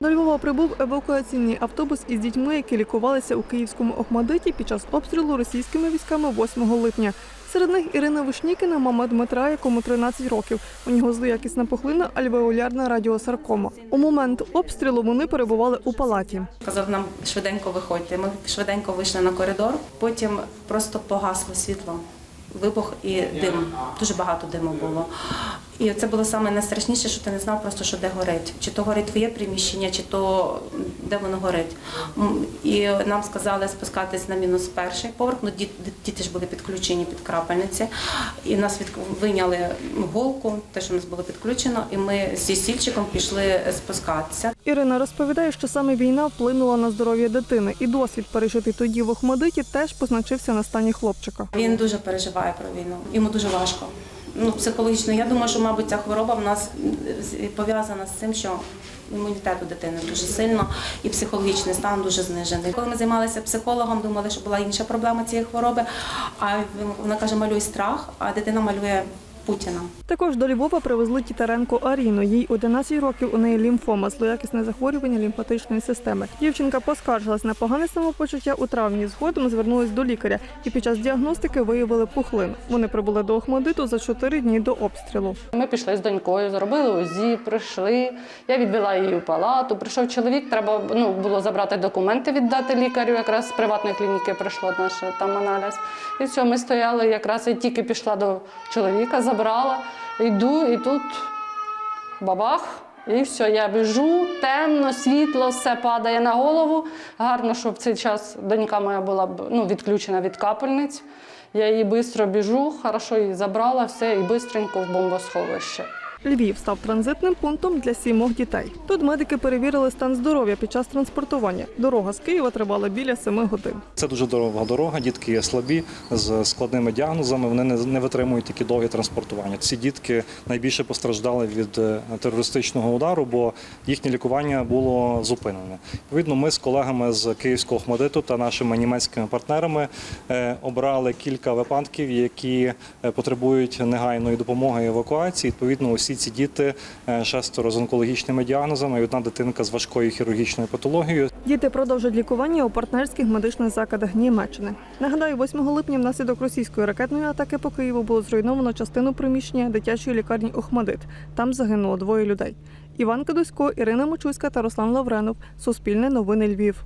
До Львова прибув евакуаційний автобус із дітьми, які лікувалися у київському Охмадиті під час обстрілу російськими військами 8 липня. Серед них Ірина Вишнікіна, мама Дмитра, якому 13 років. У нього злоякісна пухлина, альвеолярна радіосаркома. У момент обстрілу вони перебували у палаті. Казав нам швиденько виходьте. Ми швиденько вийшли на коридор. Потім просто погасло світло, вибух і дим. Дуже багато диму було. І це було саме найстрашніше, що ти не знав просто, що де горить. Чи то горить твоє приміщення, чи то де воно горить. І нам сказали спускатись на мінус перший поверх. Ну, діт- діти ж були підключені під крапельниці. І нас від вийняли голку, те, що у нас було підключено, і ми зі стільчиком пішли спускатися. Ірина розповідає, що саме війна вплинула на здоров'я дитини, і досвід пережитий тоді в Охмадиті теж позначився на стані хлопчика. Він дуже переживає про війну. Йому дуже важко. Ну, психологічно. Я думаю, що, мабуть, ця хвороба в нас пов'язана з цим, що імунітет у дитини дуже сильно і психологічний стан дуже знижений. Коли ми займалися психологом, думали, що була інша проблема цієї хвороби. А вона каже, малюй страх, а дитина малює Путіна. Також до Львова привезли Тітаренко Аріну. Їй 11 років. У неї лімфома, злоякісне захворювання лімфатичної системи. Дівчинка поскаржилась на погане самопочуття у травні. Згодом звернулась до лікаря і під час діагностики виявили пухлину. Вони прибули до Охмадиту за 4 дні до обстрілу. Ми пішли з донькою, зробили УЗІ, прийшли. Я відвела її в палату. Прийшов чоловік, треба ну, було забрати документи, віддати лікарю. Якраз з приватної клініки прийшло наш там аналіз. І все, ми стояли, якраз я тільки пішла до чоловіка, забрала, йду, і тут бабах. І все, я біжу, темно, світло, все падає на голову. Гарно, що в цей час донька моя була ну, відключена від капельниць. Я її швидко біжу, хорошо її забрала, все, і швидко в бомбосховище. Львів став транзитним пунктом для сімох дітей. Тут медики перевірили стан здоров'я під час транспортування. Дорога з Києва тривала біля 7 годин. Це дуже дорога дорога. Дітки є слабі з складними діагнозами. Вони не, витримують такі довгі транспортування. Ці дітки найбільше постраждали від е, терористичного удару, бо їхнє лікування було зупинене. Відповідно, ми з колегами з Київського Охмадиту та нашими німецькими партнерами е, обрали кілька випадків, які е, потребують негайної допомоги і евакуації. Відповідно, усі ці діти е, шестеро з онкологічними діагнозами і одна дитинка з важкою хірургічною патологією. Діти продовжують лікування у партнерських медичних закладах Німеччини. Нагадаю, 8 липня внаслідок російської ракетної атаки по Києву було зруйновано частину приміщення дитячої лікарні Охмадит. Там загинуло двоє людей. Іван Кадусько, Ірина Мочуська та Руслан Лавренов. Суспільне новини Львів.